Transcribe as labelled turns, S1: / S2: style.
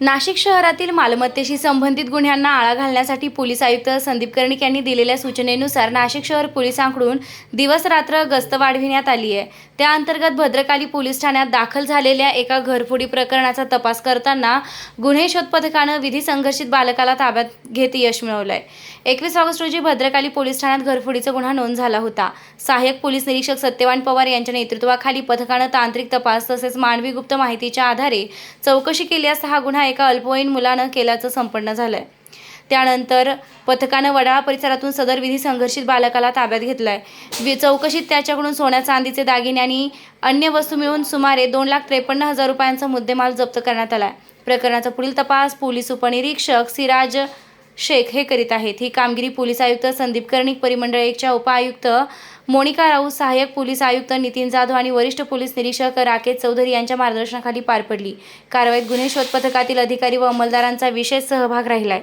S1: नाशिक शहरातील मालमत्तेशी संबंधित गुन्ह्यांना आळा घालण्यासाठी पोलीस आयुक्त संदीप कर्णिक यांनी दिलेल्या सूचनेनुसार नाशिक शहर पोलिसांकडून दिवस रात्र गस्त वाढविण्यात आली आहे. त्या अंतर्गत भद्रकाली पोलीस ठाण्यात दाखल झालेल्या एका घरफोडी प्रकरणाचा तपास करताना गुन्हे शोध पथकानं विधी संघर्षित बालकाला ताब्यात घेत यश मिळवलं आहे एकवीस ऑगस्ट रोजी भद्रकाली पोलीस ठाण्यात घरफोडीचा गुन्हा नोंद झाला होता. सहाय्यक पोलीस निरीक्षक सत्यवान पवार यांच्या नेतृत्वाखाली पथकानं तांत्रिक तपास तसेच मानवी गुप्त माहितीच्या आधारे चौकशी केली असता हा गुन्हा एका अल्पवयीन मुलानं केल्याचं संपन्न झालंय. त्यानंतर पथकानं वडाळा परिसरातून सदर विधी संघर्षित बालकाला ताब्यात घेतलाय. चौकशीत त्याच्याकडून सोन्या चांदीचे दागिने आणि अन्य वस्तू मिळून सुमारे दोन लाख त्रेपन्न हजार रुपयांचा मुद्देमाल जप्त करण्यात आलाय. प्रकरणाचा पुढील तपास पोलीस उपनिरीक्षक सिराज शेख हे करीत आहेत. ही कामगिरी पोलीस आयुक्त संदीप कर्णिक परिमंडळ एकच्या उपआयुक्त मोनिका राऊत सहाय्यक पोलीस आयुक्त नितीन जाधव आणि वरिष्ठ पोलीस निरीक्षक राकेश चौधरी यांच्या मार्गदर्शनाखाली पार पडली. कारवाईत गुन्हे शोध पथकातील अधिकारी व अंमलदारांचा विशेष सहभाग राहिलाय.